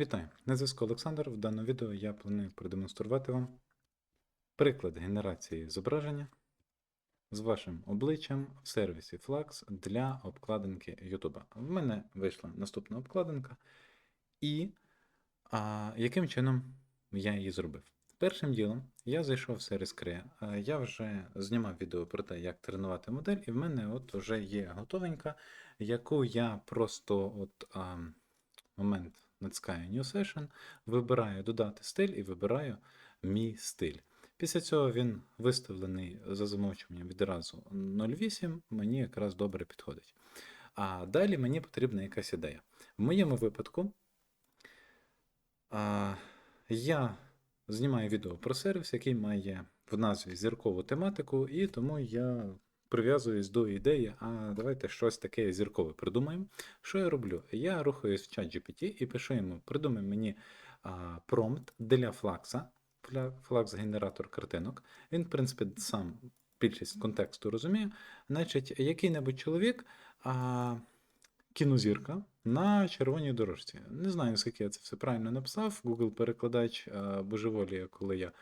Вітаю! На зв'язку Олександр. В даному відео я планую продемонструвати вам приклад генерації зображення з вашим обличчям в сервісі Flux для обкладинки YouTube. В мене вийшла наступна обкладинка, і а, яким чином я її зробив? Першим ділом я зайшов в сервіс Crea. Я вже знімав відео про те, як тренувати модель, і в мене от вже є готовенька, яку я просто от а, момент натискаю New Session, вибираю додати стиль і вибираю мій стиль. Після цього він виставлений за замовчуванням відразу 0.8, мені якраз добре підходить. А далі мені потрібна якась ідея. В моєму випадку а, я знімаю відео про сервіс, який має в назві зіркову тематику, і тому я прив'язуюсь до ідеї, а давайте щось таке зіркове придумаємо. Що я роблю? Я рухаюсь в чат GPT і пишу йому, придумай мені а, промпт для флакса, флакс-генератор картинок. Він, в принципі, сам більшість контексту розуміє. Значить, який-небудь чоловік, а, кінозірка на червоній дорожці. Не знаю, наскільки я це все правильно написав. Google перекладач божеволіє, коли я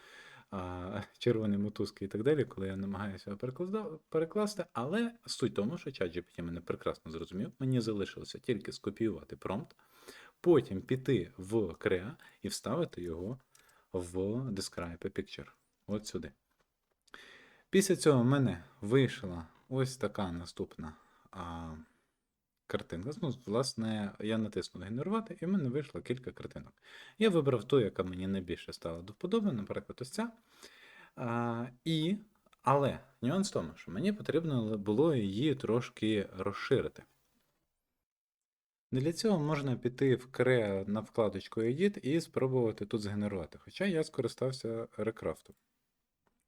червоні мотузки і так далі, коли я намагаюся перекласти. Але суть в тому, що ChatGPT мене прекрасно зрозумів. Мені залишилося тільки скопіювати промпт, потім піти в Crea і вставити його в Describe a Picture. От сюди. Після цього в мене вийшла ось така наступна картинка. Ну, власне, я натиснув генерувати, і в мене вийшло кілька картинок. Я вибрав ту, яка мені найбільше стала до вподоби, наприклад, ось ця. А, і, але нюанс в тому, що мені потрібно було її трошки розширити. Для цього можна піти в Crea на вкладочку Edit і спробувати тут згенерувати. Хоча я скористався рекрафтом.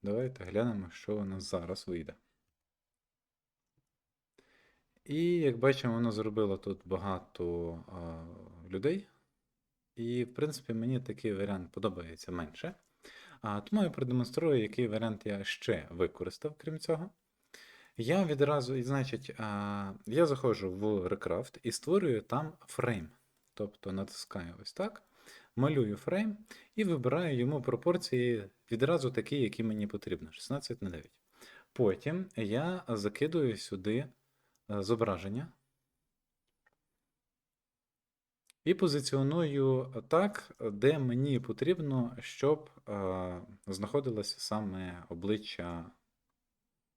Давайте глянемо, що у нас зараз вийде. І як бачимо, воно зробило тут багато а, людей. І, в принципі, мені такий варіант подобається менше. А, тому я продемонструю, який варіант я ще використав, крім цього. Я відразу, і, значить, а, я заходжу в Recraft і створюю там фрейм. Тобто натискаю ось так, малюю фрейм і вибираю йому пропорції відразу такі, які мені потрібно: 16 на 9. Потім я закидую сюди зображення і позиціоную так, де мені потрібно, щоб е, знаходилося саме обличчя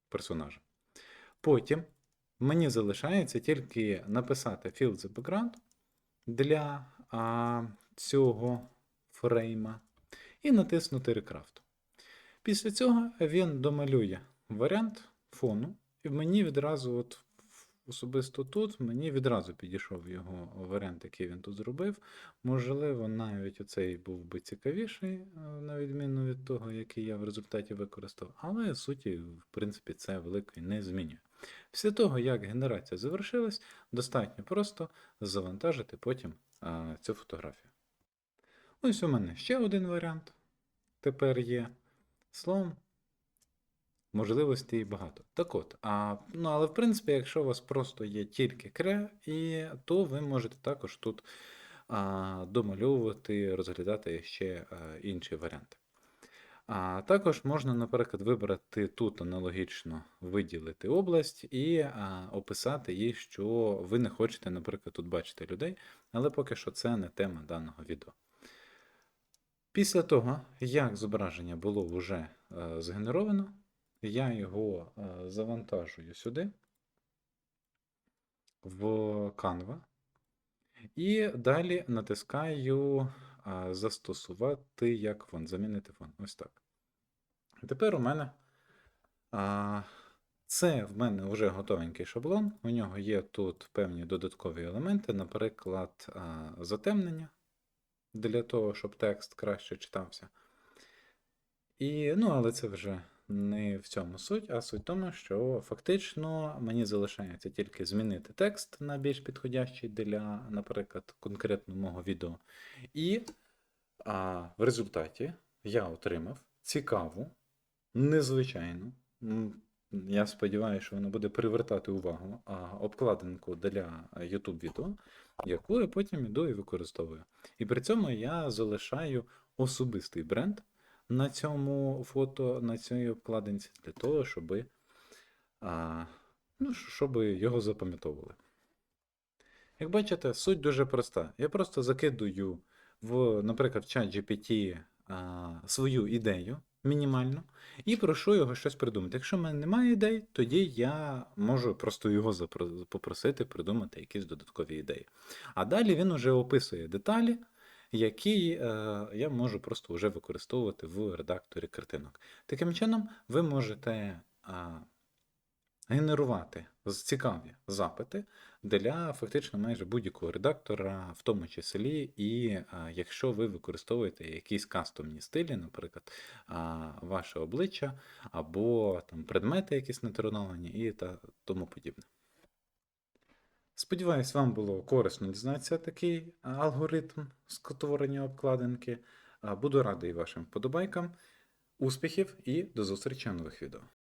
персонажа. Потім мені залишається тільки написати fill the background для цього фрейма і натиснути Recraft. Після цього він домалює варіант фону, і мені відразу, от особисто тут, мені відразу підійшов його варіант, який він тут зробив. Можливо, навіть оцей був би цікавіший, е, на відміну від того, який я в результаті використав, але суті, в принципі, це великої не змінює. Після того, як генерація завершилась, достатньо просто завантажити потім а, цю фотографію. Ось у мене ще один варіант. Тепер є. Словом, можливостей багато. Так от, а, ну, але в принципі, якщо у вас просто є тільки кре, і, то ви можете також тут а, домальовувати, розглядати ще а, інші варіанти. А також можна, наприклад, вибрати тут аналогічно виділити область і а, описати їй, що ви не хочете, наприклад, тут бачити людей, але поки що це не тема даного відео. Після того, як зображення було вже е, згенеровано, я його е, завантажую сюди, в Canva, і далі натискаю застосувати як фон, замінити фон. Ось так. Тепер у мене це в мене вже готовенький шаблон. У нього є тут певні додаткові елементи, наприклад, затемнення для того, щоб текст краще читався. І, ну, але це вже не в цьому суть, а суть в тому, що фактично мені залишається тільки змінити текст на більш підходящий для, наприклад, конкретно мого відео. І а, в результаті я отримав цікаву, незвичайну, Я сподіваюся, що воно буде привертати увагу а, обкладинку для YouTube відео, яку я потім іду і використовую. І при цьому я залишаю особистий бренд на цьому фото, на цій обкладинці, для того, щоб, а, ну, щоб його запам'ятовували. Як бачите, суть дуже проста. Я просто закидую в, наприклад, в чат GPT а, свою ідею мінімальну і прошу його щось придумати. Якщо в мене немає ідей, тоді я можу просто його попросити придумати якісь додаткові ідеї. А далі він уже описує деталі, які е, я можу просто вже використовувати в редакторі картинок. Таким чином, ви можете генерувати цікаві запити для фактично майже будь-якого редактора, в тому числі і якщо ви використовуєте якісь кастомні стилі, наприклад, ваше обличчя або там предмети якісь натураловані і та тому подібне. Сподіваюсь, вам було корисно дізнатися такий алгоритм скотворення обкладинки. Буду радий вашим вподобайкам. Успіхів і до зустрічі на нових відео.